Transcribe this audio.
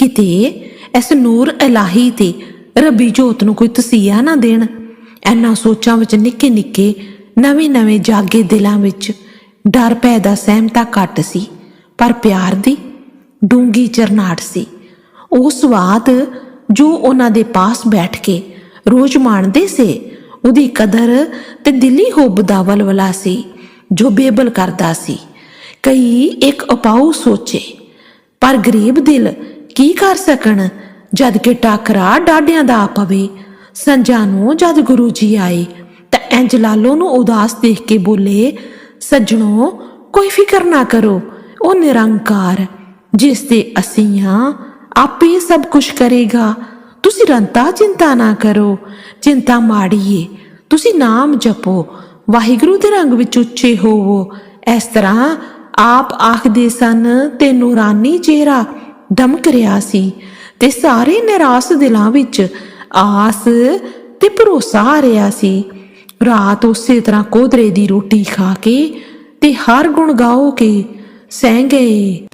ਕਿਤੇ ਇਸ ਨੂਰ ਇਲਾਹੀ ਤੇ ਰੱਬੀ ਜੋਤ ਨੂੰ ਕੋਈ ਤਸੀਹਾ ਨਾ ਦੇਣ। ਐਨਾ ਸੋਚਾਂ ਵਿੱਚ ਨਿੱਕੇ ਨਿੱਕੇ, ਨਵੇਂ ਨਵੇਂ ਜਾਗੇ ਦਿਲਾਂ ਵਿੱਚ ਡਰ ਪੈਦਾ ਸਹਿਮਤਾ ਘੱਟ ਸੀ, ਪਰ ਪਿਆਰ ਦੀ ਡੂੰਗੀ ਚਰਨਾਟ ਸੀ। ਉਹ ਸਵਾਦ ਜੋ ਉਹਨਾਂ ਦੇ ਪਾਸ ਬੈਠ ਕੇ ਰੋਜ਼ ਮਾਣਦੇ ਸੀ, ਉਹਦੀ ਕਦਰ ਤੇ ਦਿਲੀ ਹੁੱਬ ਦਾ ਵਲਵਲਾ ਸੀ, ਜੋ ਬੇਬਲ ਕਰਦਾ ਸੀ। ਕਈ ਇੱਕ ਉਪਾਉ ਸੋਚੇ, ਪਰ ਗਰੀਬ ਦਿਲ ਕੀ ਕਰ ਸਕਣ? ਜਦ ਕਿ ਟਾਕਰਾ ਡਾਡਿਆਂ ਦਾ ਆ ਪਵੇ। ਸੰਜਾ ਨੂੰ ਜਦ ਗੁਰੂ ਜੀ ਆਏ, ਤਾਂ ਇੰਜ ਲਾਲੋ ਨੂੰ ਉਦਾਸ ਦੇਖ ਕੇ ਬੋਲੇ, ਸੱਜਣੋ, ਕੋਈ ਫਿਕਰ ਨਾ ਕਰੋ, ਉਹ ਨਿਰੰਕਾਰ, ਜਿਸ ਤੇ ਅਸੀਂ ਹਾਂ ਆਪੇ ਸਭ ਕੁਝ ਕਰੇਗਾ। ਤੁਸੀਂ ਰੰਤਾ ਚਿੰਤਾ ਨਾ ਕਰੋ, ਚਿੰਤਾ ਮਾੜੀਏ। ਤੁਸੀਂ ਨਾਮ ਜਪੋ, ਵਾਹਿਗੁਰੂ ਦੇ ਰੰਗ ਵਿੱਚ ਉੱਚੇ ਹੋਵੋ। ਇਸ ਤਰ੍ਹਾਂ ਆਪ ਆਖਦੇ ਸਨ ਤੇ ਨੂਰਾਨੀ ਚਿਹਰਾ ਦਮਕ ਰਿਹਾ ਸੀ ਤੇ ਸਾਰੇ ਨਿਰਾਸ ਦਿਲਾਂ ਵਿੱਚ ਆਸ ਤੇ ਭਰੋਸਾ ਆ ਰਿਹਾ ਸੀ। ਰਾਤ ਉਸੇ ਤਰ੍ਹਾਂ ਕੋਦਰੇ ਦੀ ਰੋਟੀ ਖਾ ਕੇ ਤੇ ਹਰ ਗੁਣ ਗਾਓ ਕੇ ਸਹਿ ਗਏ।